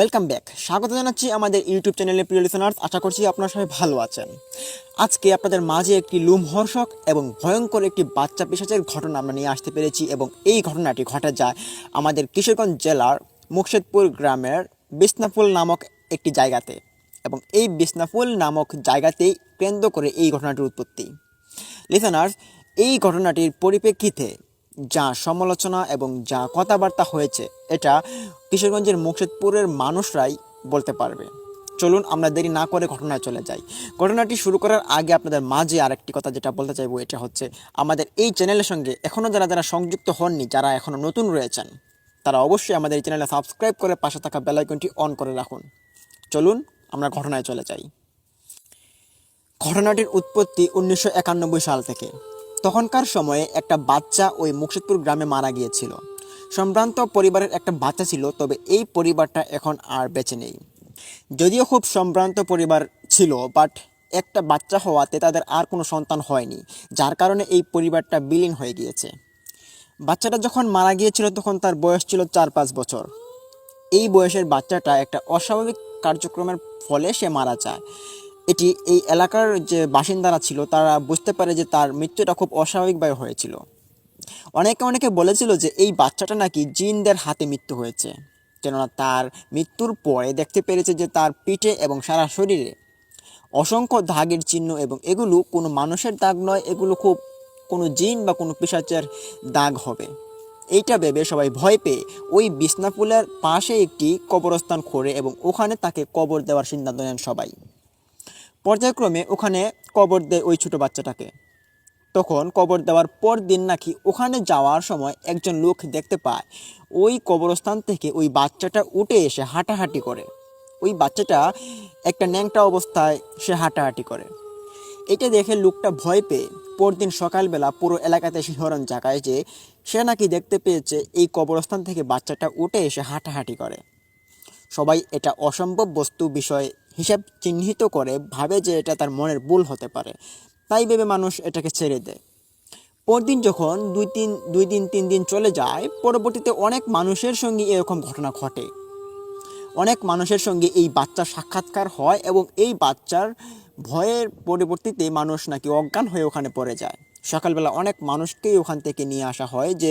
Welcome back স্বাগত জানাচ্ছি আমাদের ইউটিউব চ্যানেলে প্রিয় লিসনার্স আশা করছি আপনারা সবাই ভালো আছেন। আজকে আপনাদের মাঝে একটি লুমহর্ষক এবং ভয়ঙ্কর একটি বাচ্চা পিসাচের ঘটনা আমরা নিয়ে আসতে পেরেছি এবং এই ঘটনাটি ঘটে যায় আমাদের কিশোরগঞ্জ জেলার মুর্শিদপুর গ্রামের বিষ্ণাফুল নামক একটি জায়গাতে এবং এই বিষ্ণাফুল নামক জায়গাতেই কেন্দ্র করে এই ঘটনাটির উৎপত্তি। লিসনার্স এই ঘটনাটির পরিপ্রেক্ষিতে যা সমালোচনা এবং যা কথাবার্তা হয়েছে, এটা কিশোরগঞ্জের মুর্শিদপুরের মানুষরাই বলতে পারবে। চলুন আমরা দেরি না করে ঘটনায় চলে যাই। ঘটনাটি শুরু করার আগে আপনাদের মাঝে আরেকটি কথা যেটা বলতে চাইব, এটা হচ্ছে আমাদের এই চ্যানেলের সঙ্গে এখনও যারা যারা সংযুক্ত হননি, যারা এখনও নতুন রয়েছেন, তারা অবশ্যই আমাদের এই চ্যানেলে সাবস্ক্রাইব করে পাশে থাকা বেলাইকনটি অন করে রাখুন। চলুন আমরা ঘটনায় চলে যাই। ঘটনাটির উৎপত্তি উনিশশো একানব্বই সাল থেকে। তখনকার সময়ে একটা বাচ্চা ওই মুর্শিদপুর গ্রামে মারা গিয়েছিল। সম্ভ্রান্ত পরিবারের একটা বাচ্চা ছিল, তবে এই পরিবারটা এখন আর বেঁচে নেই। যদিও খুব সম্ভ্রান্ত পরিবার ছিল বাট একটা বাচ্চা হওয়াতে তাদের আর কোনো সন্তান হয়নি, যার কারণে এই পরিবারটা বিলীন হয়ে গিয়েছে। বাচ্চাটা যখন মারা গিয়েছিল তখন তার বয়স ছিল চার পাঁচ বছর। এই বয়সের বাচ্চাটা একটা অস্বাভাবিক কার্যক্রমের ফলে সে মারা যায়। এটি এই এলাকার যে বাসিন্দারা ছিল, তারা বুঝতে পারে যে তার মৃত্যুটা খুব অস্বাভাবিকভাবে হয়েছিল। অনেকে অনেকে বলেছিল যে এই বাচ্চাটা নাকি জিনদের হাতে মৃত্যু হয়েছে, কেননা তার মৃত্যুর পরে দেখতে পেরেছে যে তার পিঠে এবং সারা শরীরে অসংখ্য দাগের চিহ্ন এবং এগুলো কোনো মানুষের দাগ নয়, এগুলো খুব কোনো জিন বা কোনো পিসাচের দাগ হবে। এইটা ভেবে সবাই ভয় পেয়ে ওই বিছনাপুলের পাশে একটি কবরস্থান করে এবং ওখানে তাকে কবর দেওয়ার সিদ্ধান্ত নেন সবাই। পর্যায়ক্রমে ওখানে কবর দেয় ওই ছোট বাচ্চাটাকে। তখন কবর দেওয়ার পর দিন নাকি ওখানে যাওয়ার সময় একজন লোক দেখতে পায়, ওই কবরস্থান থেকে ওই বাচ্চাটা উঠে এসে হাঁটাহাঁটি করে। ওই বাচ্চাটা একটা ন্যাংটা অবস্থায় সে হাঁটাহাঁটি করে। এটা দেখে লোকটা ভয় পেয়ে পরদিন সকালবেলা পুরো এলাকাতে শিহরণ জাগায় যে সে নাকি দেখতে পেয়েছে এই কবরস্থান থেকে বাচ্চাটা উঠে এসে হাঁটাহাঁটি করে। সবাই এটা অসম্ভব বস্তু বিষয় হিসাব চিহ্নিত করে ভাবে যে এটা তার মনের ভুল হতে পারে। তাই ভেবে মানুষ এটাকে ছেড়ে দেয়। পরদিন যখন দুই তিন, দুই দিন, তিন দিন চলে যায়, পরবর্তীতে অনেক মানুষের সঙ্গে এরকম ঘটনা ঘটে। অনেক মানুষের সঙ্গে এই বাচ্চার সাক্ষাৎকার হয় এবং এই বাচ্চার ভয়ের পরবর্তীতে মানুষ নাকি অজ্ঞান হয়ে ওখানে পড়ে যায়। সকালবেলা অনেক মানুষকেই ওখান থেকে নিয়ে আসা হয় যে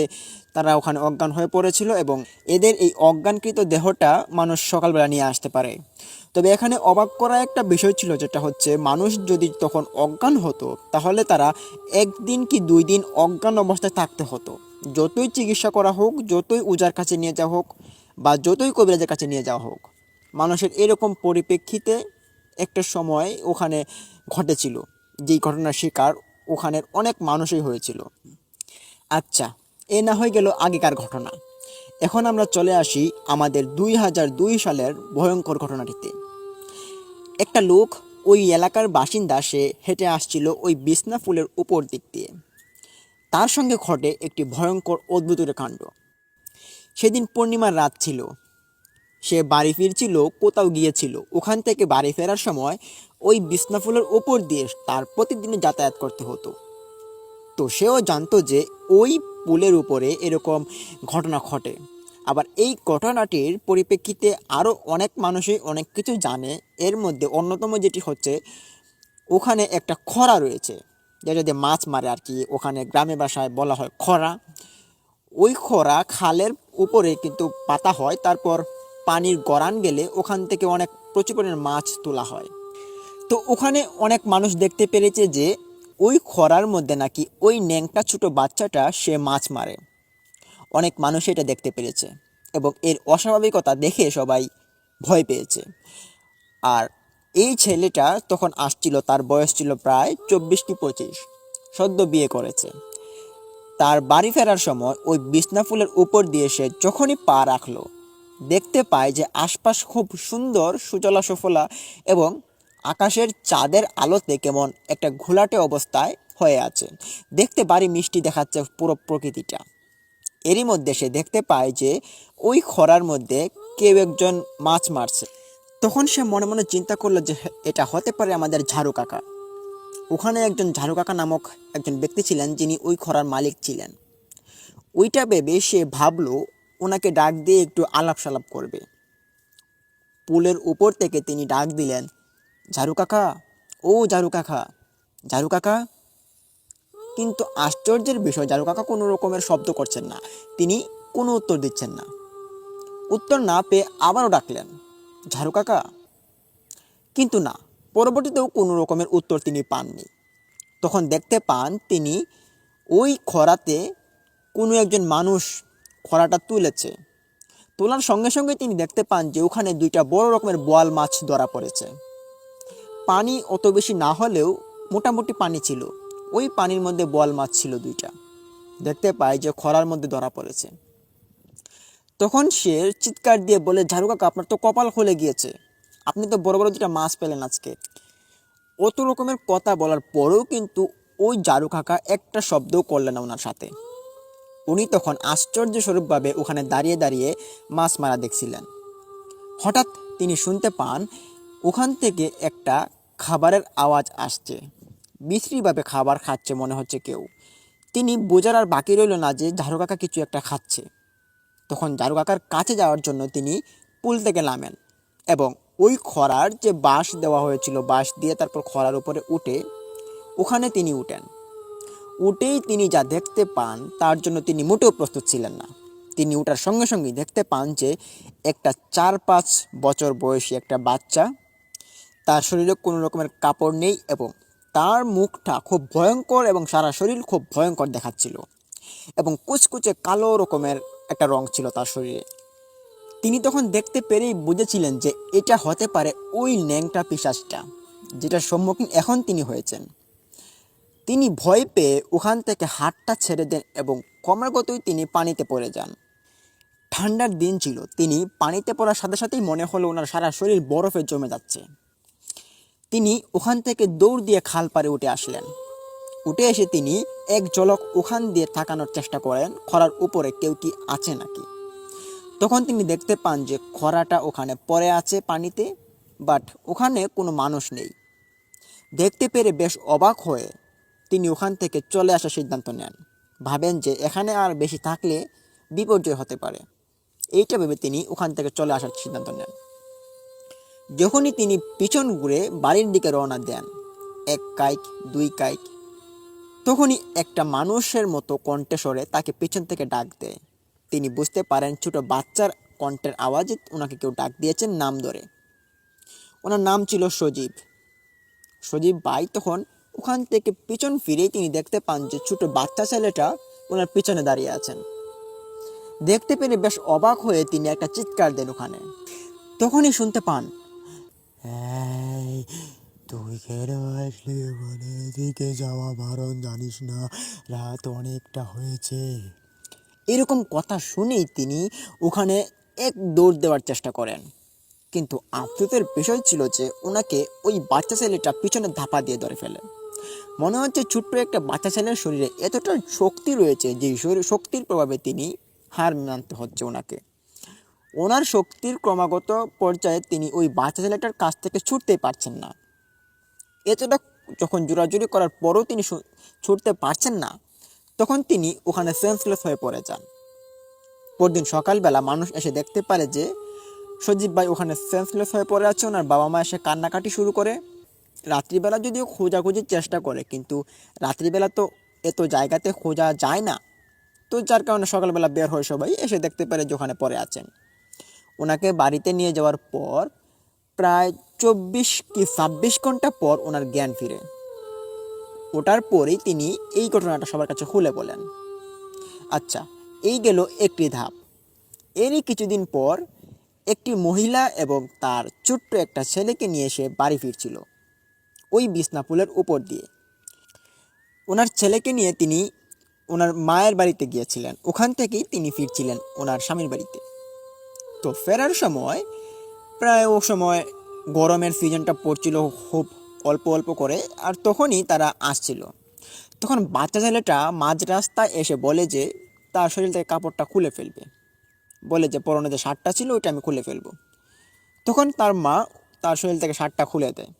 তারা ওখানে অজ্ঞান হয়ে পড়েছিল এবং এদের এই অজ্ঞানকৃত দেহটা মানুষ সকালবেলা নিয়ে আসতে পারে। তবে এখানে অবাক করা একটা বিষয় ছিল যেটা হচ্ছে, মানুষ যদি তখন অজ্ঞান হতো, তাহলে তারা একদিন কি দুই দিন অজ্ঞান অবস্থায় থাকতে হতো। যতই চিকিৎসা করা হোক, যতই উজার কাছে নিয়ে যাওয়া হোক বা যতই কবিরাজের কাছে নিয়ে যাওয়া হোক, মানুষের এরকম পরিপ্রেক্ষিতে একটা সময় ওখানে ঘটেছিল। যেই ঘটনার শিকার ওখানের অনেক মানুষই হয়েছিল। আচ্ছা এ না হয়ে গেল আগেকার ঘটনা। এখন আমরা চলে আসি আমাদের দুই হাজার দুই সালের ভয়ঙ্কর ঘটনাটিতে। একটা লোক ওই এলাকার বাসিন্দা, সে হেঁটে আসছিল ওই বিছনা ফুলের উপর দিক দিয়ে। তার সঙ্গে ঘটে একটি ভয়ঙ্কর অদ্ভুতের কাণ্ড। সেদিন পূর্ণিমার রাত ছিল। সে বাড়ি ফিরছিল, কোথাও গিয়েছিল। ওখান থেকে বাড়ি ফেরার সময় ওই বিছনাফুলের ওপর দিয়ে তার প্রতিদিন যাতায়াত করতে হতো। তো সেও জানতো যে ওই পুলের উপরে এরকম ঘটনা ঘটে। আবার এই ঘটনাটির পরিপ্রেক্ষিতে আরও অনেক মানুষই অনেক কিছু জানে। এর মধ্যে অন্যতম যেটি হচ্ছে, ওখানে একটা খরা রয়েছে। যেটা দিয়ে মাছ মারে আর কি, ওখানে গ্রামে বাসায় বলা হয় খরা। ওই খরা খালের উপরে কিন্তু পাতা হয়, তারপর পানির গড়ান গেলে ওখান থেকে অনেক প্রচুর পরিমাণে মাছ তোলা হয়। তো ওখানে অনেক মানুষ দেখতে পেরেছে যে, ওই খরার মধ্যে নাকি ওই ন্যাংটা ছোট বাচ্চাটা সে মাছ মারে। অনেক মানুষ এটা দেখতে পেরেছে এবং এর অস্বাভাবিকতা দেখে সবাই ভয় পেয়েছে। আর এই ছেলেটা তখন আসছিল, তার বয়স ছিল প্রায় চব্বিশ কি পঁচিশ, সদ্য বিয়ে করেছে। তার বাড়ি ফেরার সময় ওই বিছনা ফুলের উপর দিয়ে সে যখনই পা রাখল দেখতে পায় যে আশপাশ খুব সুন্দর, সুজলা সুফলা এবং আকাশের চাঁদের আলোতে কেমন একটা ঘোলাটে অবস্থায় হয়ে আছে। দেখতে বাড়ি মিষ্টি দেখাচ্ছে পুরো প্রকৃতিটা। এরই মধ্যে সে দেখতে পায় যে ওই খরার মধ্যে কেউ একজন মাছ মারছে। তখন সে মনে মনে চিন্তা করল যে এটা হতে পারে আমাদের ঝাড়ু কাকা। ওখানে একজন ঝাড়ু কাকা নামক একজন ব্যক্তি ছিলেন যিনি ওই খরার মালিক ছিলেন। ওইটা ভেবে সে ভাবলো ওনাকে ডাক দিয়ে একটু আলাপ সালাপ করবে। পুলের উপর থেকে তিনি ডাক দিলেন, ঝাড়ু কাকা, ও ঝাড়ু কাকা ঝাড়ু কাকা। কিন্তু আশ্চর্যের বিষয়, ঝাড়ু কাকা কোনো রকমের শব্দ করছেন না। তিনি কোনো উত্তর দিচ্ছেন না। উত্তর না পেয়ে আবারও ডাকলেন, ঝাড়ু কাকা। কিন্তু না, পরবর্তীতেও কোনো রকমের উত্তর তিনি পাননি। তখন দেখতে পান তিনি ওই খরাতে কোনো একজন মানুষ খরাটা তুলেছে। তোলার সঙ্গে সঙ্গে তিনি দেখতে পান যে ওখানে দুইটা বড় রকমের বোয়াল মাছ ধরা পড়েছে। পানি অত বেশি না হলেও মোটামুটি পানি ছিল। ওই পানির মধ্যে বোয়াল মাছ ছিল দুইটা। দেখতে পায় যে খরার মধ্যে ধরা পড়েছে। তখন সে চিৎকার দিয়ে বলে, ঝাড়ু কাকা, আপনার তো কপাল খুলে গিয়েছে। আপনি তো বড় বড় দুটা মাছ পেলেন আজকে। অত রকমের কথা বলার পরেও কিন্তু ওই ঝাড়ু কাকা একটা শব্দও করলেন ওনার সাথে। উনি তখন আশ্চর্যস্বরূপভাবে ওখানে দাঁড়িয়ে দাঁড়িয়ে মাছ মারা দেখছিলেন। হঠাৎ তিনি শুনতে পান, ওখান থেকে একটা খাবারের আওয়াজ আসছে। বিশ্রীভাবে খাবার খাচ্ছে মনে হচ্ছে কেউ। তিনি বোঝার আর বাকি রইল না যে ঝাড়ু কাকা কিছু একটা খাচ্ছে। তখন ঝাড়ু কাকার কাছে যাওয়ার জন্য তিনি পুল থেকে নামেন এবং ওই খরার যে বাঁশ দেওয়া হয়েছিল, বাঁশ দিয়ে তারপর খরার উপরে উঠে ওখানে তিনি উঠেন। উঠেই তিনি যা দেখতে পান, তার জন্য তিনি মোটেও প্রস্তুত ছিলেন না। তিনি উঠার সঙ্গে সঙ্গেই দেখতে পান যে, একটা চার পাঁচ বছর বয়সী একটা বাচ্চা, তার শরীরে কোনো রকমের কাপড় নেই এবং তার মুখটা খুব ভয়ঙ্কর এবং সারা শরীর খুব ভয়ঙ্কর দেখাচ্ছিল এবং কুচকুচে কালো রকমের একটা রং ছিল তার শরীরে। তিনি তখন দেখতে পেরেই বুঝেছিলেন যে, এটা হতে পারে ওই ন্যাংটা পিশাচটা, যেটার সম্মুখীন এখন তিনি হয়েছেন। তিনি ভয় পেয়ে ওখান থেকে হাতটা ছেড়ে দেন এবং ক্রমাগতই তিনি পানিতে পড়ে যান। ঠান্ডার দিন ছিল, তিনি পানিতে পড়ার সাথে সাথেই মনে হলো ওনার সারা শরীর বরফে জমে যাচ্ছে। তিনি ওখান থেকে দৌড় দিয়ে খাল পাড়ে উঠে আসলেন। উঠে এসে তিনি এক ঝলক ওখান দিয়ে তাকানোর চেষ্টা করেন, খরার উপরে কেউ কি আছে নাকি? তখন তিনি দেখতে পান যে খরাটা ওখানে পড়ে আছে পানিতে, বাট ওখানে কোনো মানুষ নেই। দেখতে পেরে বেশ অবাক হয়ে তিনি ওখান থেকে চলে আসার সিদ্ধান্ত নেন। ভাবেন যে এখানে আর বেশি থাকলে বিপর্যয় হতে পারে। এইটা ভেবে তিনি ওখান থেকে চলে আসার সিদ্ধান্ত নেন। যখনই তিনি পিছন ঘুরে বাড়ির দিকে রওনা দেন, এক কাইক, দুই কাইক, তখনই একটা মানুষের মতো কণ্ঠে সরে তাকে পিছন থেকে ডাক দেয়। তিনি বুঝতে পারেন ছোট বাচ্চার কণ্ঠের আওয়াজে ওনাকে কেউ ডাক দিয়েছেন নাম ধরে। ওনার নাম ছিল সজীব। সজীব ভাই তখন ওখান থেকে পিছন ফিরেই তিনি দেখতে পান যে ছোট বাচ্চা ছেলেটা ওনার পিছনে দাঁড়িয়ে আছেন। দেখতে পেরে বেশ অবাক হয়ে তিনি একটা চিৎকার দেন ওখানে। তখনই শুনতে পান তুই কেন আসলি বলে এদিকে যাওয়া বারণ জানিস না রাত অনেকটা হয়েছে। এরকম কথা শুনেই তিনি ওখানে এক দৌড় দেওয়ার চেষ্টা করেন। কিন্তু আফসোসের বিষয় ছিল যে ওনাকে ওই বাচ্চা ছেলেটা পিছনে ধাপা দিয়ে ধরে ফেলে। মনে হচ্ছে ছোট্ট একটা বাচ্চা ছেলের শরীরে এতটা শক্তি রয়েছে যে শরীর শক্তির প্রভাবে তিনি হার মানতে হচ্ছে ওনাকে। ওনার শক্তির ক্রমাগত পর্যায়ে তিনি ওই বাচ্চা ছেলেটার কাছ থেকে ছুটতেই পারছেন না। এতটা যখন জোরাজুরি করার পরও তিনি ছুটতে পারছেন না, তখন তিনি ওখানে সেন্সলেস হয়ে পড়ে যান। পরদিন সকালবেলা মানুষ এসে দেখতে পারে যে সজীব ভাই ওখানে সেন্সলেস হয়ে পড়ে আছে, ওনার বাবা মা এসে কান্নাকাটি শুরু করে। রাত্রিবেলা যদিও খোঁজাখুঁজির চেষ্টা করে, কিন্তু রাত্রিবেলা তো এত জায়গাতে খোঁজা যায় না। তো যার কারণে সকালবেলা বের হয় সবাই, এসে দেখতে পারে যে ওখানে পড়ে আছেন। ওনাকে বাড়িতে নিয়ে যাওয়ার পর প্রায় চব্বিশ কি ছাব্বিশ ঘণ্টা পর ওনার জ্ঞান ফিরে। ওটার পরেই তিনি এই ঘটনাটা সবার কাছে খুলে বলেন। আচ্ছা এই গেল একটি ধাপ। এরই কিছুদিন পর একটি মহিলা এবং তার ছোট্ট একটা ছেলেকে নিয়ে এসে বাড়ি ফিরছিল। ওই বিছনাপুলের উপর দিয়ে। ওনার ছেলেকে নিয়ে তিনি ওনার মায়ের বাড়িতে গিয়েছিলেন। ওখান থেকেই তিনি ফিরছিলেন ওনার স্বামীর বাড়িতে। তো ফেরার সময়, প্রায় ও সময় গরমের সিজনটা পড়ছিল খুব অল্প অল্প করে, আর তখনই তারা আসছিল। তখন বাচ্চা ছেলেটা মাঝ রাস্তায় এসে বলে যে, তার শরীর থেকে কাপড়টা খুলে ফেলবে। বলে যে, পরনে যে শার্টটা ছিল, ওইটা আমি খুলে ফেলব। তখন তার মা তার শরীর থেকে শার্টটা খুলে দেয়।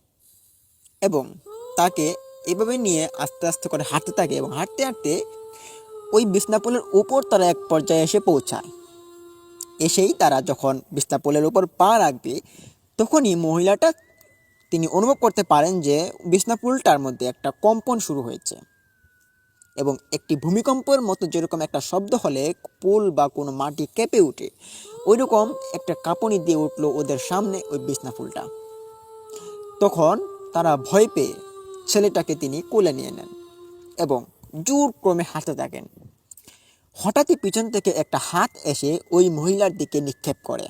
এবং তাকে এভাবে নিয়ে আস্তে আস্তে করে হাঁটতে থাকে এবং হাঁটতে হাঁটতে ওই বিছনাপুলের উপর তারা এক পর্যায়ে এসে পৌঁছায়। এসেই তারা যখন বিছনাপুলের উপর পা রাখবে, তখনই মহিলাটা তিনি অনুভব করতে পারেন যে বিছনাপুলটার মধ্যে একটা কম্পন শুরু হয়েছে এবং একটি ভূমিকম্পের মতো যেরকম একটা শব্দ হলে পুল বা কোনো মাটি কেঁপে ওঠে ওইরকম একটা কাঁপুনি দিয়ে উঠল ওদের সামনে ওই বিছনাফুলটা তখন তারা ভয় পেয়ে ছেলেটাকে তিনি কোলে নিয়ে নেন এবং জোর ক্রমে হাঁটতে থাকেন। হঠাৎই পিছন থেকে একটা হাত এসে ওই মহিলার দিকে নিক্ষেপ করে।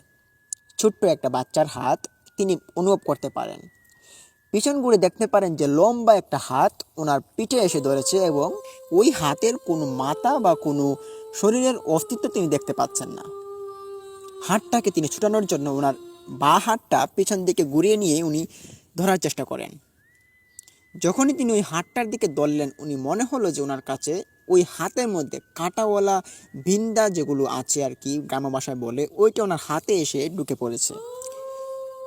ছোট্ট একটা বাচ্চার হাত তিনি অনুভব করতে পারেন। পিছন ঘুরে দেখতে পারেন যে লম্বা একটা হাত ওনার পিঠে এসে ধরেছে এবং ওই হাতের কোনো মাথা বা কোনো শরীরের অস্তিত্ব তিনি দেখতে পাচ্ছেন না। হাতটাকে তিনি ছুটানোর জন্য ওনার বা হাতটা পিছন দিকে ঘুরিয়ে নিয়ে উনি ধরার চেষ্টা করেন। যখনই তিনি ওই হাতটার দিকে দললেন, উনি মনে হলো যে ওনার কাছে ওই হাতের মধ্যে কাঁটাওয়ালা বিন্দা যেগুলো আছে আর কি গ্রাম ভাষায় বলে, ওইটা ওনার হাতে এসে ঢুকে পড়েছে।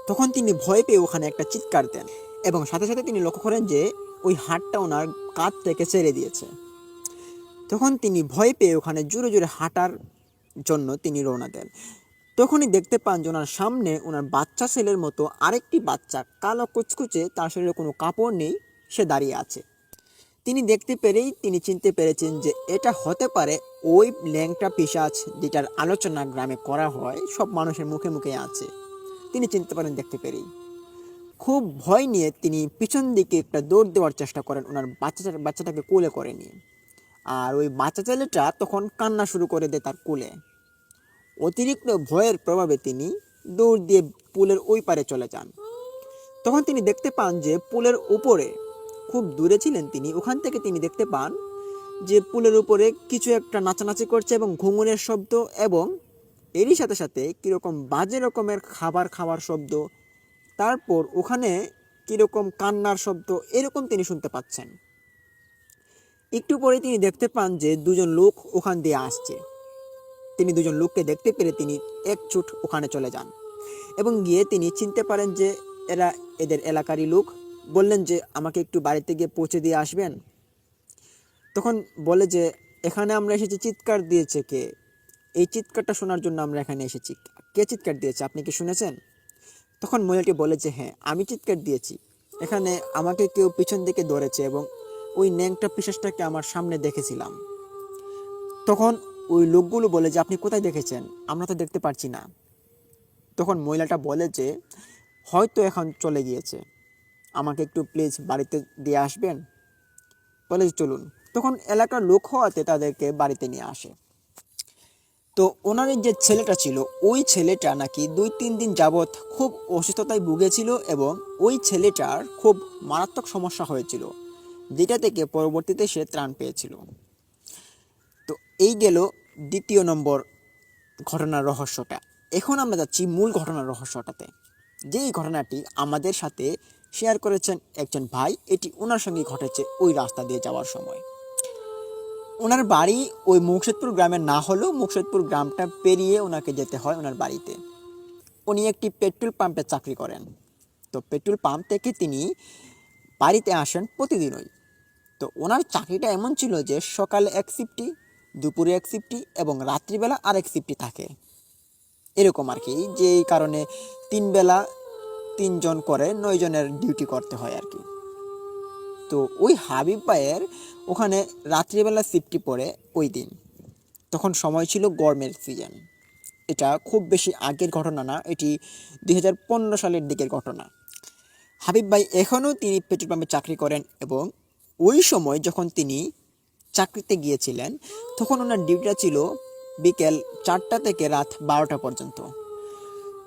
তখন তিনি ভয় পেয়ে ওখানে একটা চিৎকার দেন এবং সাথে সাথে তিনি লক্ষ্য করেন যে ওই হাতটা ওনার কাঁধ থেকে ছেড়ে দিয়েছে। তখন তিনি ভয় পেয়ে ওখানে জোরে জোরে হাঁটার জন্য তিনি রওনা দেন। তখনই দেখতে পান যে ওনার সামনে ওনার বাচ্চা ছেলের মতো আরেকটি বাচ্চা কালো কুচকুচে, তার শরীরে কোনো কাপড় নেই, সে দাঁড়িয়ে আছে। তিনি দেখতে পেরেই তিনি চিনতে পেরেছেন যে এটা হতে পারে ওই ল্যাংটা পিসাচ যেটার আলোচনা গ্রামে করা হয়, সব মানুষের মুখে মুখে আছে। তিনি চিনতে পারেন, দেখতে পেরেই। খুব ভয় নিয়ে তিনি পিছন দিকে একটা দৌড় দেওয়ার চেষ্টা করেন ওনার বাচ্চা বাচ্চাটাকে কোলে করে নিয়ে। আর ওই বাচ্চা ছেলেটা তখন কান্না শুরু করে দেয় তার কোলে। অতিরিক্ত ভয়ের প্রভাবে তিনি দৌড় দিয়ে পুলের ওই পারে চলে যান। তখন তিনি দেখতে পান যে পুলের উপরে খুব দূরে ছিলেন তিনি। ওখান থেকে তিনি দেখতে পান যে পুলের উপরে কিছু একটা নাচানাচি করছে এবং ঘুঙুরের শব্দ এবং এরই সাথে সাথে কীরকম বাজে রকমের খাবার খাওয়ার শব্দ, তারপর ওখানে কীরকম কান্নার শব্দ, এরকম তিনি শুনতে পাচ্ছেন। একটু পরে তিনি দেখতে পান যে দুজন লোক ওখান দিয়ে আসছে। তিনি দুজন লোককে দেখতে পেরে তিনি এক ছুট ওখানে চলে যান। এবং গিয়ে তিনি চিনতে পারেন যে এরা এদের এলাকারই লোক। বললেন যে, আমাকে একটু বাড়িতে গিয়ে পৌঁছে দিয়ে আসবেন? তখন বলে যে, এখানে আমরা এসেছি, চিৎকার দিয়েছে কে? এই চিৎকারটা শোনার জন্য আমরা এখানে এসেছি। কে চিৎকার দিয়েছে, আপনি কি শুনেছেন? তখন মহিলাটি বলে যে হ্যাঁ আমি চিৎকার দিয়েছি। এখানে আমাকে কেউ পিছন দিকে ধরেছে এবং ওই ন্যাংটা পিসাসটাকে আমার সামনে দেখেছিলাম। তখন ওই লোকগুলো বলে যে, আপনি কোথায় দেখেছেন? আমরা তো দেখতে পারছি না। তখন মহিলাটা বলে যে, হয়তো এখন চলে গিয়েছে। আমাকে একটু প্লিজ বাড়িতে দিয়ে আসবেন? বলে চলুন। তখন এলাকার লোক হওয়াতে তাদেরকে বাড়িতে নিয়ে আসে। তো ওনার যে ছেলেটা ছিল, ওই ছেলেটা নাকি দুই তিন দিন যাবৎ খুব অসুস্থতায় ভুগেছিল এবং ওই ছেলেটার খুব মারাত্মক সমস্যা হয়েছিল। যেটা থেকে পরবর্তীতে সে ত্রাণ পেয়েছিল। এই গেল দ্বিতীয় নম্বর ঘটনার রহস্যটা। এখন আমরা যাচ্ছি মূল ঘটনার রহস্যটাতে। যেই ঘটনাটি আমাদের সাথে শেয়ার করেছেন একজন ভাই, এটি ওনার সঙ্গে ঘটেছে ওই রাস্তা দিয়ে যাওয়ার সময়। ওনার বাড়ি ওই মুকশেদপুর গ্রামে না হলেও মুকশেদপুর গ্রামটা পেরিয়ে ওনাকে যেতে হয় ওনার বাড়িতে। উনি একটি পেট্রোল পাম্পে চাকরি করেন। তো পেট্রোল পাম্প থেকে তিনি বাড়িতে আসেন প্রতিদিনই। তো ওনার চাকরিটা এমন ছিল যে সকালে এক শিফটি দুপুরে এক শিফটি এবং রাত্রিবেলা আরেক শিফটি থাকে। এরকম আর কি, যেই কারণে তিন বেলা তিনজন করে নয় জনের ডিউটি করতে হয় আর কি। তো ওই হাবিব ভাইয়ের ওখানে রাত্রিবেলা শিফটি পড়ে ওই দিন। তখন সময় ছিল গরমের সিজন এটা খুব বেশি আগের ঘটনা না, এটি দু হাজার পনেরো সালের দিকের ঘটনা। হাবিব ভাই এখনও তিনি পেট্রোল পাম্পে চাকরি করেন এবং ওই সময় যখন তিনি চাকরিতে গিয়েছিলেন, তখন ওনার ডিউটিটা ছিল বিকেল চারটা থেকে রাত বারোটা পর্যন্ত।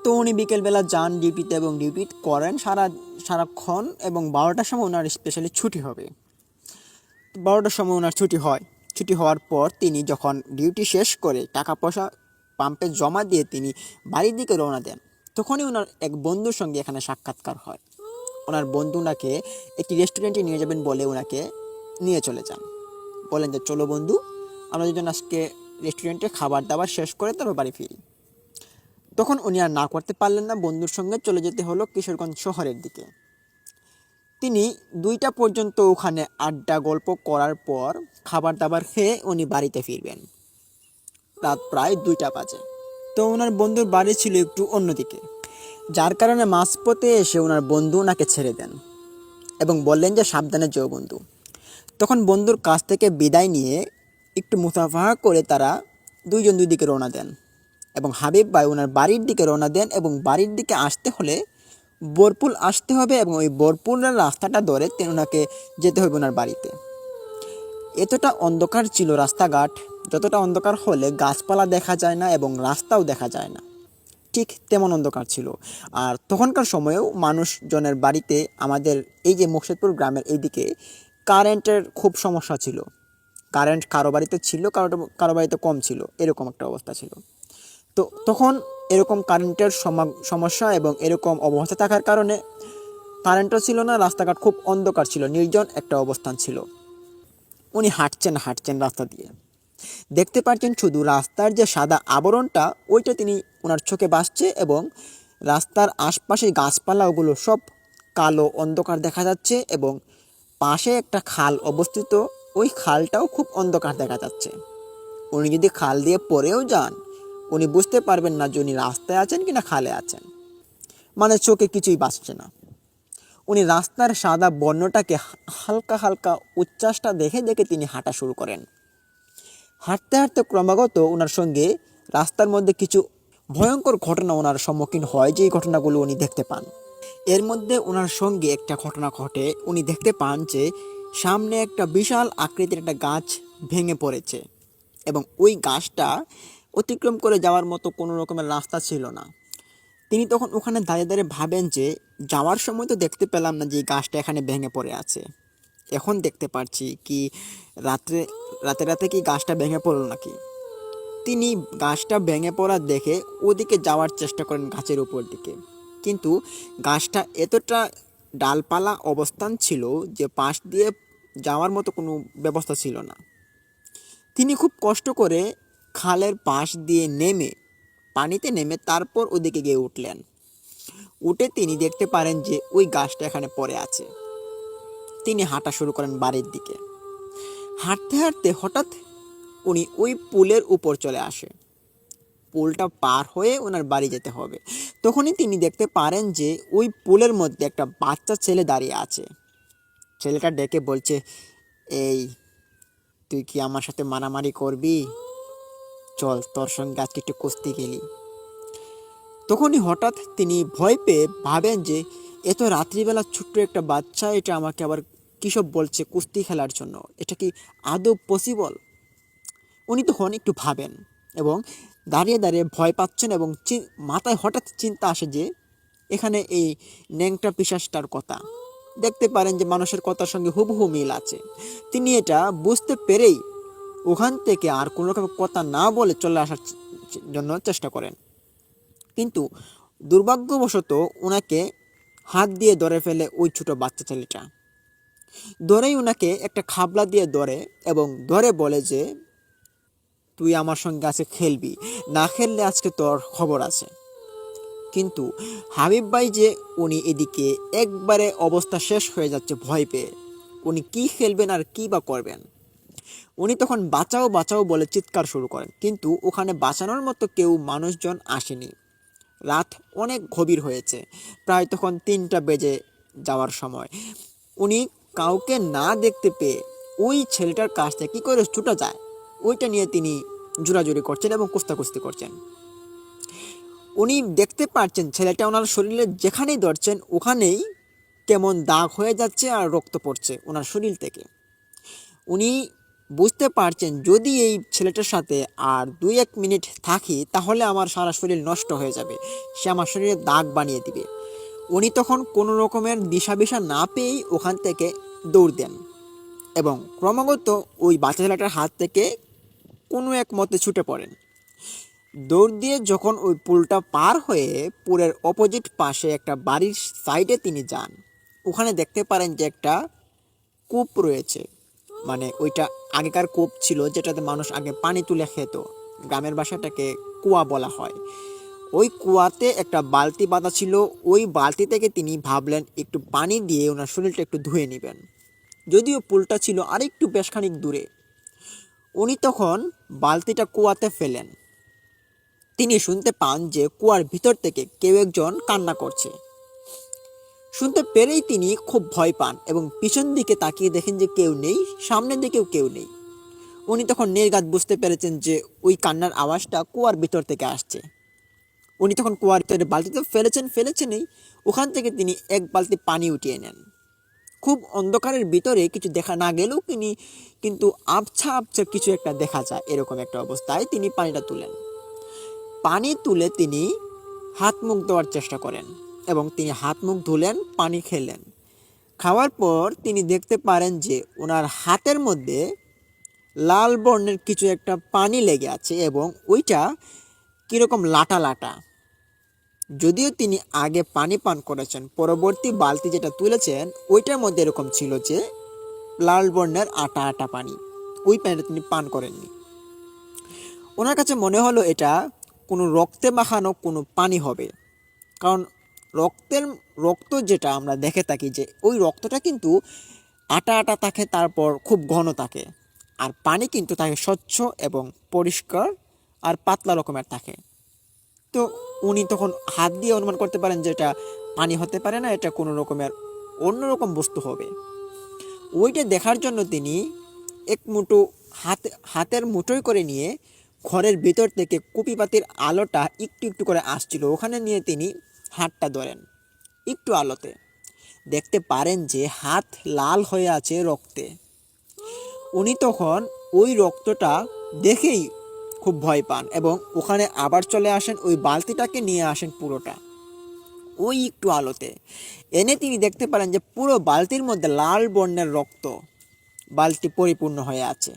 তো উনি বিকেলবেলা যান ডিউটিতে এবং ডিউটি করেন সারা, সারাক্ষণ এবং বারোটার সময় ওনার স্পেশালি ছুটি হবে। বারোটার সময় ওনার ছুটি হয়। ছুটি হওয়ার পর তিনি যখন ডিউটি শেষ করে টাকা পয়সা পাম্পে জমা দিয়ে তিনি বাড়ির দিকে রওনা দেন, তখনই ওনার এক বন্ধুর সঙ্গে এখানে সাক্ষাৎকার হয়। ওনার বন্ধু ওনাকে একটি রেস্টুরেন্টে নিয়ে যাবেন বলে ওনাকে নিয়ে চলে যান। বলেন যে, চলো বন্ধু, আমরা দুজন আজকে রেস্টুরেন্টে খাবার দাবার শেষ করে তারপর বাড়ি ফিরি। তখন উনি আর না করতে পারলেন না, বন্ধুর সঙ্গে চলে যেতে হলো কিশোরগঞ্জ শহরের দিকে। তিনি দুইটা পর্যন্ত ওখানে আড্ডা গল্প করার পর খাবার দাবার খেয়ে উনি বাড়িতে ফিরবেন। রাত প্রায় দুইটা বাজে। তো ওনার বন্ধুর বাড়ি ছিল একটু অন্যদিকে, যার কারণে মাঝপথে এসে ওনার বন্ধু ওনাকে ছেড়ে দেন এবং বললেন যে, সাবধানে যেও বন্ধু। তখন বন্ধুর কাছ থেকে বিদায় নিয়ে একটু মুসাফাহা করে তারা দুইজন দুই দিকে রওনা দেন এবং হাবিব ভাই ওনার বাড়ির দিকে রওনা দেন এবং বাড়ির দিকে আসতে হলে বরপুল আসতে হবে এবং ওই বোরপুলের রাস্তাটা ধরে ওনাকে যেতে হবে ওনার বাড়িতে। এতটা অন্ধকার ছিল রাস্তাঘাট, যতটা অন্ধকার হলে গাছপালা দেখা যায় না এবং রাস্তাও দেখা যায় না। ঠিক তেমন অন্ধকার ছিল। আর তখনকার সময়েও মানুষজনের বাড়িতে আমাদের এই যে মুর্শিদপুর গ্রামের এইদিকে কারেন্টের খুব সমস্যা ছিল। কারেন্ট কারও বাড়িতে ছিল, কারও কারও বাড়িতে কম ছিল, এরকম একটা অবস্থা ছিল। তো তখন এরকম কারেন্টের সমা- সমস্যা এবং এরকম অবস্থা থাকার কারণে কারেন্টও ছিল না, রাস্তাঘাট খুব অন্ধকার ছিল, নির্জন একটা অবস্থান ছিল। উনি হাঁটছেন হাঁটছেন রাস্তা দিয়ে। দেখতে পাচ্ছেন শুধু রাস্তার যে সাদা আবরণটা, ওইটা তিনি ওনার চোখে বাসছে এবং রাস্তার আশপাশে গাছপালা ওগুলো সব কালো অন্ধকার দেখা যাচ্ছে এবং পাশে একটা খাল অবস্থিত। ওই খালটাও খুব অন্ধকার দেখা যাচ্ছে। উনি যদি খাল দিয়ে পরেও যান, উনি বুঝতে পারবেন না যে উনি রাস্তায় আছেন কি না খালে আছেন। মানে চোখে কিছুই বাঁচছে না। উনি রাস্তার সাদা বর্ণটাকে হালকা হালকা উচ্ছ্বাসটা দেখে দেখে তিনি হাঁটা শুরু করেন। হাঁটতে হাঁটতে ক্রমাগত ওনার সঙ্গে রাস্তার মধ্যে কিছু ভয়ঙ্কর ঘটনা ওনার সম্মুখীন হয় যেই ঘটনাগুলো উনি দেখতে পান। এর মধ্যে ওনার সঙ্গে একটা ঘটনা ঘটে। উনি দেখতে পান যে, সামনে একটা বিশাল আকৃতির একটা গাছ ভেঙে পড়েছে এবং ওই গাছটা অতিক্রম করে যাওয়ার মতো কোনো রকমের রাস্তা ছিল না। তিনি তখন ওখানে দাঁড়িয়ে দাঁড়িয়ে ভাবেন যে, যাওয়ার সময় তো দেখতে পেলাম না যে গাছটা এখানে ভেঙে পড়ে আছে। এখন দেখতে পারছি কি রাত্রে, রাতে রাতে কি গাছটা ভেঙে পড়ল নাকি? তিনি গাছটা ভেঙে পড়া দেখে ওদিকে যাওয়ার চেষ্টা করেন গাছের উপর দিকে। কিন্তু গাছটা এতটা ডালপালা অবস্থান ছিল যে পাশ দিয়ে যাওয়ার মতো কোনো ব্যবস্থা ছিল না। তিনি খুব কষ্ট করে খালের পাশ দিয়ে নেমে পানিতে নেমে তারপর ওদিকে গিয়ে উঠলেন। উঠে তিনি দেখতে পারেন যে ওই গাছটা এখানে পড়ে আছে। তিনি হাঁটা শুরু করেন বাড়ির দিকে। হাঁটতে হাঁটতে হঠাৎ উনি ওই পুলের উপর চলে আসে। পুলটা পার হয়ে ওনার বাড়ি যেতে হবে। তখনই তিনি দেখতে পারেন যে ওই পুলের মধ্যে একটা বাচ্চা ছেলে দাঁড়িয়ে আছে। ছেলেটা ডেকে বলছে, এই, তুই কি আমার সাথে মারামারি করবি? চল, তোর সঙ্গে আজকে একটু কুস্তি খেলি। তখনই হঠাৎ তিনি ভয় পেয়ে ভাবেন যে এত রাত্রিবেলা ছোট্ট একটা বাচ্চা, এটা আমাকে আবার কিসব বলছে কুস্তি খেলার জন্য? এটা কি আদৌ পসিবল উনি তখন একটু ভাবেন এবং দাঁড়িয়ে দাঁড়িয়ে ভয় পাচ্ছেন এবং মাথায় হঠাৎ চিন্তা আসে যে এখানে এই ন্যাংটা পিসাসটার কথা। দেখতে পারেন যে মানুষের কথার সঙ্গে হুবহু মিল আছে। তিনি এটা বুঝতে পেরেই ওখান থেকে আর কোনো রকম কথা না বলে চলে আসার জন্য চেষ্টা করেন। কিন্তু দুর্ভাগ্যবশত ওনাকে হাত দিয়ে ধরে ফেলে ওই ছোট বাচ্চা ছেলেটা। ধরেই ওনাকে একটা খাবলা দিয়ে ধরে এবং ধরে বলে যে তুই আমার সঙ্গে আজকে খেলবি। না খেললে আজকে তোর খবর আছে। কিন্তু হাবিব ভাই যে উনি এদিকে একবারে অবস্থা শেষ হয়ে যাচ্ছে ভয় পেয়ে। উনি কি খেলবেন আর কি বা করবেন? উনি তখন বাঁচাও বাঁচাও বলে চিৎকার শুরু করেন। কিন্তু ওখানে বাঁচানোর মতো কেউ মানুষজন আসেনি। রাত অনেক গভীর হয়েছে। প্রায় তখন তিনটা বেজে যাওয়ার সময়। উনি কাউকে না দেখতে পেয়ে ওই ছেলেটার কাছ থেকে কী করে ছুটা যায়? ওইটা নিয়ে তিনি জোরাজুরি করছেন এবং কুস্তাকুস্তি করছেন। উনি দেখতে পাচ্ছেন ছেলেটা ওনার শরীরে যেখানেই ধরছেন, ওখানেই কেমন দাগ হয়ে যাচ্ছে আর রক্ত পড়ছে ওনার শরীর থেকে। উনি বুঝতে পারছেন, যদি এই ছেলেটার সাথে আর দুই এক মিনিট থাকি, তাহলে আমার সারা শরীর নষ্ট হয়ে যাবে। সে আমার শরীরে দাগ বানিয়ে দিবে। উনি তখন কোনো রকমের দিশা বিশা না পেয়েই ওখান থেকে দৌড় দেন এবং ক্রমাগত ওই বাচ্চা ছেলেটার হাত থেকে কোনো এক মতে ছুটে পড়েন। দৌড় দিয়ে যখন ওই পুলটা পার হয়ে পুলের অপোজিট পাশে একটা বাড়ির সাইডে তিনি যান, ওখানে দেখতে পারেন যে একটা কূপ রয়েছে। মানে ওইটা আগেকার কূপ ছিল যেটাতে মানুষ আগে পানি তুলে খেত, গ্রামের বাসাটাকে কুয়া বলা হয়। ওই কুয়াতে একটা বালতি বাঁধা ছিল, ওই বালতি থেকে তিনি ভাবলেন একটু পানি দিয়ে ওনার শরীরটা একটু ধুয়ে নেবেন। যদিও পুলটা ছিল আরেকটু বেশ খানিক দূরে উনি তখন বালতিটা কুয়াতে ফেলেন। তিনি শুনতে পান যে কুয়ার ভিতর থেকে কেউ একজন কান্না করছে। শুনতে পেরেই তিনি খুব ভয় পান এবং পিছন দিকে তাকিয়ে দেখেন যে কেউ নেই, সামনের দিকেও কেউ নেই। উনি তখন নির্ঘাত বুঝতে পেরেছেন যে ওই কান্নার আওয়াজটা কুয়ার ভিতর থেকে আসছে। উনি তখন কুয়ার ভিতরে বালতিতে ফেলেছেন, ফেলেছেনই। ওখান থেকে তিনি এক বালতি পানি উঠিয়ে নেন। খুব অন্ধকারের ভিতরে কিছু দেখা না গেলেও তিনি কিন্তু আবছা আবছা কিছু একটা দেখা যায়, এরকম একটা অবস্থায় তিনি পানিটা তুলেন। পানি তুলে তিনি হাত মুখ দেওয়ার চেষ্টা করেন এবং তিনি হাত মুখ ধুলেন, পানি খেলেন। খাওয়ার পর তিনি দেখতে পারেন যে ওনার হাতের মধ্যে লাল বর্ণের কিছু একটা পানি লেগে আছে এবং ওইটা কীরকম লাটা লাটা। যদিও তিনি আগে পানি পান করেছেন, পরবর্তী বালতি যেটা তুলেছেন, ওইটার মধ্যে এরকম ছিল যে লাল বর্ণের আটা আটা পানি। ওই পানিটা তিনি পান করেননি। ওনার কাছে মনে হলো এটা কোনো রক্তে মাখানো কোনো পানি হবে। কারণ রক্তের, রক্ত যেটা আমরা দেখে থাকি যে ওই রক্তটা কিন্তু আটা আটা থাকে, তারপর খুব ঘন থাকে। আর পানি কিন্তু থাকে স্বচ্ছ এবং পরিষ্কার আর পাতলা রকমের থাকে। তো উনি তখন হাত দিয়ে অনুমান করতে পারেন যে এটা পানি হতে পারে না, এটা কোনো রকমের অন্যরকম বস্তু হবে। ওইটা দেখার জন্য তিনি এক মুঠো হাত, হাতের মুঠোয় করে নিয়ে ঘরের ভিতর থেকে কুপিপাতির আলোটা একটু একটু করে আসছিল। ওখানে নিয়ে তিনি হাতটা ধরেন, একটু আলোতে। দেখতে পারেন যে হাত লাল হয়ে আছে রক্তে। উনি তখন ওই রক্তটা দেখেই খুব ভয় পান এবং ওখানে আবার চলে আসেন, ওই বালতিটাকে নিয়ে আসেন পুরোটা। ওই একটু আলোতে। এনে তিনি দেখতে পারেন যে পুরো বালতির মধ্যে লাল বর্ণের রক্ত বালতি পরিপূর্ণ হয়ে আছে।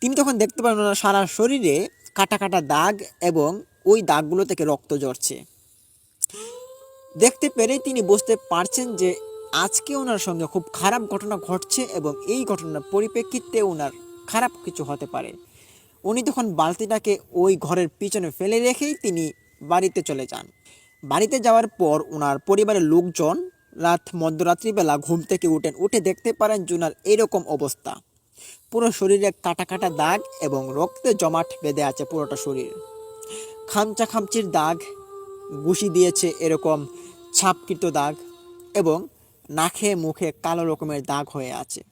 তিনি তখন দেখতে পারেন ওনার সারা শরীরে কাটা কাটা দাগ এবং ওই দাগগুলো থেকে রক্ত ঝরছে। দেখতে পেরে তিনি বুঝতে পারছেন যে আজকে ওনার সঙ্গে খুব খারাপ ঘটনা ঘটছে এবং এই ঘটনার পরিপ্রেক্ষিতে ওনার খারাপ কিছু হতে পারে। উনি তখন বালতিটাকে ওই ঘরের পিছনে ফেলে রেখেই তিনি বাড়িতে চলে যান। বাড়িতে যাওয়ার পর ওনার পরিবারের লোকজন রাত মধ্যরাত্রিবেলা ঘুম থেকে উঠেন উঠে দেখতে পারেন জুনার ওনার এইরকম অবস্থা। পুরো শরীরে কাটা কাটা দাগ এবং রক্তে জমাট বেঁধে আছে পুরোটা শরীর। খামচা খামচির দাগ, ঘুষি দিয়েছে এরকম ছাপকৃত দাগ এবং নাকে মুখে কালো রকমের দাগ হয়ে আছে।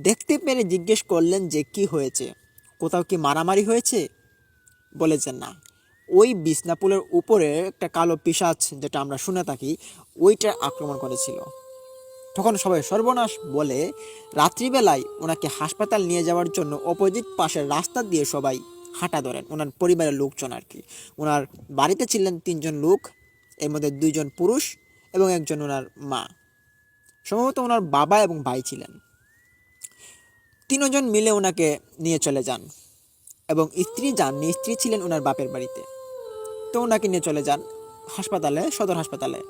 দেখতে পেরে জিজ্ঞেস করলেন যে কি হয়েছে। কোথাও কি মারামারি হয়েছে? বলেছেন না। ওই বিছনাপুলের উপরে একটা কালো পিসাচ যেটা আমরা শুনে থাকি, ওইটা আক্রমণ করেছিল। তখন সবাই সর্বনাশ বলে রাত্রিবেলায় ওনাকে হাসপাতাল নিয়ে যাওয়ার জন্য অপোজিট পাশের রাস্তা দিয়ে সবাই হাঁটা ধরেন। ওনার পরিবারের লোকজন আর কি। ওনার বাড়িতে ছিলেন তিনজন লোক, এর মধ্যে দুইজন পুরুষ এবং একজন ওনার মা। সম্ভবত ওনার বাবা এবং ভাই ছিলেন। তিনজন মিলে ওনাকে নিয়ে চলে যান এবং স্ত্রী যাননি স্ত্রী ছিলেন ওনার বাপের বাড়িতে। তো ওনাকে নিয়ে চলে যান হাসপাতালে, সদর হাসপাতালে।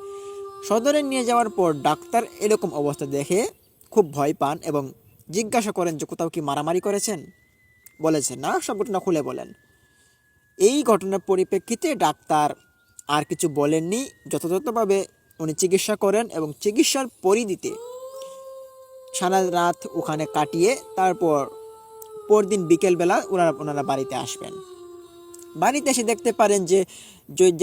সদরে নিয়ে যাওয়ার পর ডাক্তার এরকম অবস্থা দেখে খুব ভয় পান এবং জিজ্ঞাসা করেন যে, কোথাও কি মারামারি করেছেন? বলেছেন, না সব ঘটনা খুলে বলেন। এই ঘটনার পরিপ্রেক্ষিতে ডাক্তার আর কিছু বলেননি। যথাযথভাবে উনি চিকিৎসা করেন এবং চিকিৎসার পরিধিতে সারা রাত ওখানে কাটিয়ে তারপর পরদিন বিকেলবেলা ওনারা ওনারা বাড়িতে আসবেন। বাড়িতে এসে দেখতে পারেন যে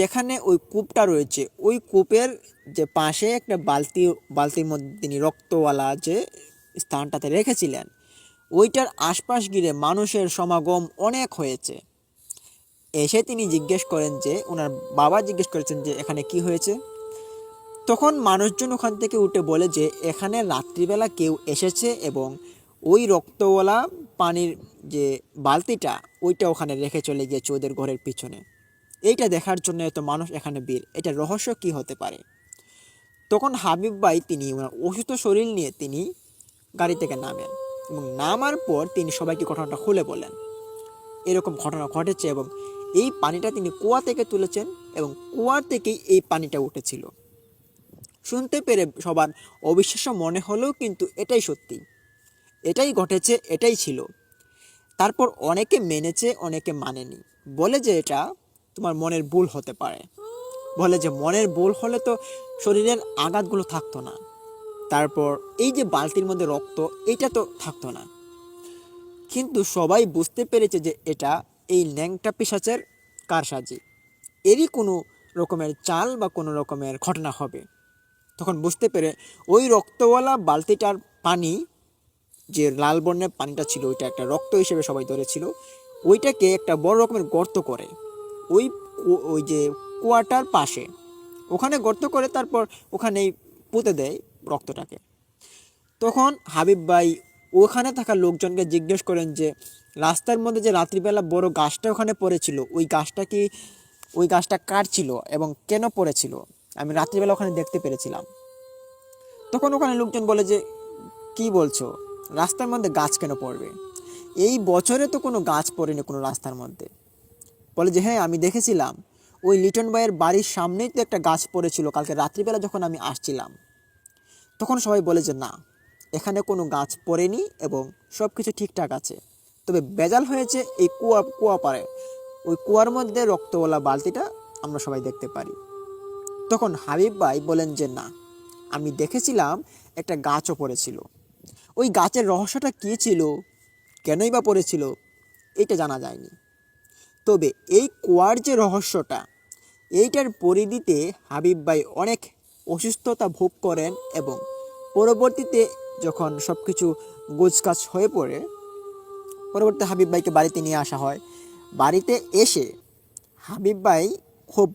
যেখানে ওই কূপটা রয়েছে, ওই কূপের যে পাশে একটা বালতি, বালতির মধ্যে তিনি রক্তওয়ালা যে স্থানটাতে রেখেছিলেন, ওইটার আশপাশ ঘিরে মানুষের সমাগম অনেক হয়েছে। এসে তিনি জিজ্ঞেস করেন যে, ওনার বাবা জিজ্ঞেস করেছেন যে, এখানে কি হয়েছে? তখন মানুষজন ওখান থেকে উঠে বলে যে, এখানে রাত্রিবেলা কেউ এসেছে এবং ওই রক্তওয়ালা পানির যে বালতিটা, ওইটা ওখানে রেখে চলে গিয়েছে ওদের ঘরের পিছনে। এইটা দেখার জন্য এত মানুষ এখানে বীর এটা রহস্য কি হতে পারে? তখন হাবিব ভাই তিনি অসুস্থ শরীর নিয়ে তিনি গাড়ি থেকে নামেন এবং নামার পর তিনি সবাইকে ঘটনাটা খুলে বলেন এরকম ঘটনা ঘটেছে এবং এই পানিটা তিনি কুয়া থেকে তুলেছেন এবং কুয়া থেকেই এই পানিটা উঠেছিল। শুনতে পেরে সবার অবিশ্বাস্য মনে হলেও কিন্তু এটাই সত্যি। এটাই ঘটেছে, এটাই ছিল। তারপর অনেকে মেনেছে, অনেকে মানেনি। বলে যে এটা তোমার মনের ভুল হতে পারে। বলে যে মনের ভুল হলে তো শরীরের আঘাতগুলো থাকতো না। তারপর এই যে বালতির মধ্যে রক্ত, এটা তো থাকতো না। কিন্তু সবাই বুঝতে পেরেছে যে এটা এই ন্যাংটা পিসাচের কারসাজি। এরই কোনো রকমের চাল বা কোনো রকমের ঘটনা হবে। তখন বুঝতে পেরে ওই রক্তওয়ালা বালতিটার পানি, যে লাল বর্ণের পানিটা ছিল, ওইটা একটা রক্ত হিসেবে সবাই ধরেছিল, ওইটাকে একটা বড় রকমের গর্ত করে। ওই ওই যে কুয়াটার পাশে। ওখানে গর্ত করে তারপর ওখানেই পুঁতে দেয় রক্তটাকে। তখন হাবিব ভাই ওখানে থাকা লোকজনকে জিজ্ঞেস করেন যে, রাস্তার মধ্যে যে রাত্রিবেলা বড় গাছটা ওখানে পড়েছিল, ওই গাছটা কি, ওই গাছটা কার ছিল এবং কেন পড়েছিল? আমি রাত্রিবেলা ওখানে দেখতে পেরেছিলাম। তখন ওখানে লোকজন বলে যে, কি বলছো? রাস্তার মধ্যে গাছ কেন পড়বে? এই বছরে তো কোনো গাছ পড়েনি কোনো রাস্তার মধ্যে। বলে যে হ্যাঁ আমি দেখেছিলাম। ওই লিটন ভাইয়ের বাড়ির সামনেই তো একটা গাছ পড়েছিল কালকে রাত্রিবেলা যখন আমি আসছিলাম। তখন সবাই বলে যে, না, এখানে কোনো গাছ পড়েনি এবং সব কিছু ঠিকঠাক আছে। তবে বেজাল হয়েছে এই কুয়া কুয়া পারে ওই কুয়ার মধ্যে রক্তওয়ালা বালতিটা আমরা সবাই দেখতে পারি। তখন হাবিব ভাই বলেন যে, না, আমি দেখেছিলাম একটা গাছও পড়েছিল। ওই গাছের রহস্যটা কী ছিল? কেনই বা পড়েছিল? এটা জানা যায়নি। তবে এই কুয়ার যে রহস্যটা, এইটার পরিধিতে হাবিব ভাই অনেক অসুস্থতা ভোগ করেন এবং পরবর্তীতে যখন সব কিছু গোছকাছ হয়ে পড়ে পরবর্তী হাবিব ভাইকে বাড়িতে নিয়ে আসা হয়। বাড়িতে এসে হাবিব ভাই খুব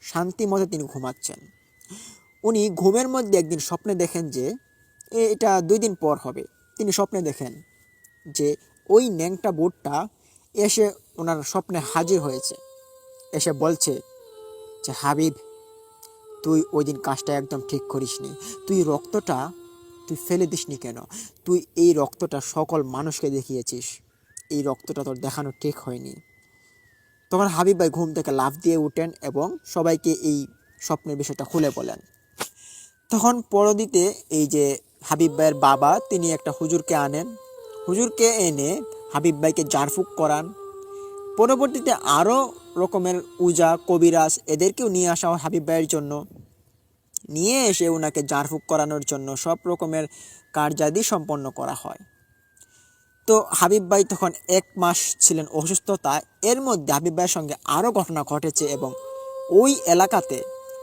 শান্তি মতো তিনি ঘুমাচ্ছেন। উনি ঘুমের মধ্যে একদিন স্বপ্নে দেখেন যে এটা দুই দিন পর হবে। তিনি স্বপ্নে দেখেন যে, ওই ন্যাংটা বোটটা এসে ওনার স্বপ্নে হাজির হয়েছে। এসে বলছে যে, হাবিব, তুই ওই দিন কাজটা একদম ঠিক করিসনি। তুই রক্তটা, তুই ফেলে দিসনি কেন? তুই এই রক্তটা সকল মানুষকে দেখিয়েছিস। এই রক্তটা তোর দেখানো ঠিক হয়নি। তখন হাবিব ভাই ঘুম থেকে লাফ দিয়ে উঠেন এবং সবাইকে এই স্বপ্নের বিষয়টা খুলে বলেন। তখন পরদিতে এই যে হাবিব ভাইয়ের বাবা, তিনি একটা হুজুরকে আনেন। হুজুরকে এনে হাবিব ভাইকে জারফুক করান। পরবর্তীতে আরও রকমের উজা, কবিরাজ এদেরকেও নিয়ে আসা হয় হাবিব ভাইয়ের জন্য। নিয়ে এসে ওনাকে জারফুক করানোর জন্য সব রকমের কার্যাদি সম্পন্ন করা হয়। তো হাবিব ভাই তখন এক মাস ছিলেন অসুস্থতা। এর মধ্যে হাবিব ভাইয়ের সঙ্গে আরও ঘটনা ঘটেছে এবং ওই এলাকাতে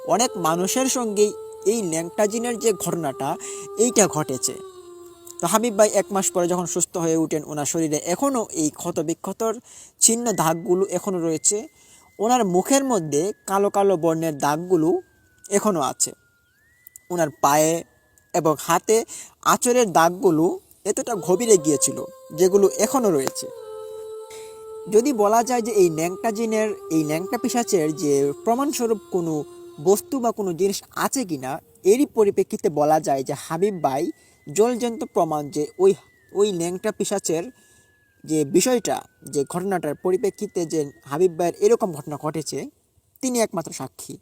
অনেক মানুষের সঙ্গেই এই ন্যাংটাজিনের যে ঘটনাটা, এইটা ঘটেছে। তো হাবিব ভাই এক মাস পরে যখন সুস্থ হয়ে উঠেন, ওনার শরীরে এখনও এই ক্ষত বিক্ষতর ছিন্ন দাগগুলো এখনও রয়েছে। ওনার মুখের মধ্যে কালো কালো বর্ণের দাগগুলো এখনও আছে। ওনার পায়ে এবং হাতে আঁচড়ের দাগগুলো এতটা গভীরে গিয়েছিল যেগুলো এখনও রয়েছে। যদি বলা যায় যে এই ন্যাংটা জিনের, এই ন্যাংটা পিসাচের যে প্রমাণস্বরূপ কোনো বস্তু বা কোনো জিনিস আছে কিনা, এরই পরিপ্রেক্ষিতে বলা যায় যে হাবিব ভাই জলজন্ত প্রমাণ যে ওই ওই ন্যাংটা পিসাচের যে বিষয়টা, যে ঘটনাটার পরিপ্রেক্ষিতে যে হাবিব ভাইয়ের এরকম ঘটনা ঘটেছে, তিনি একমাত্র সাক্ষী।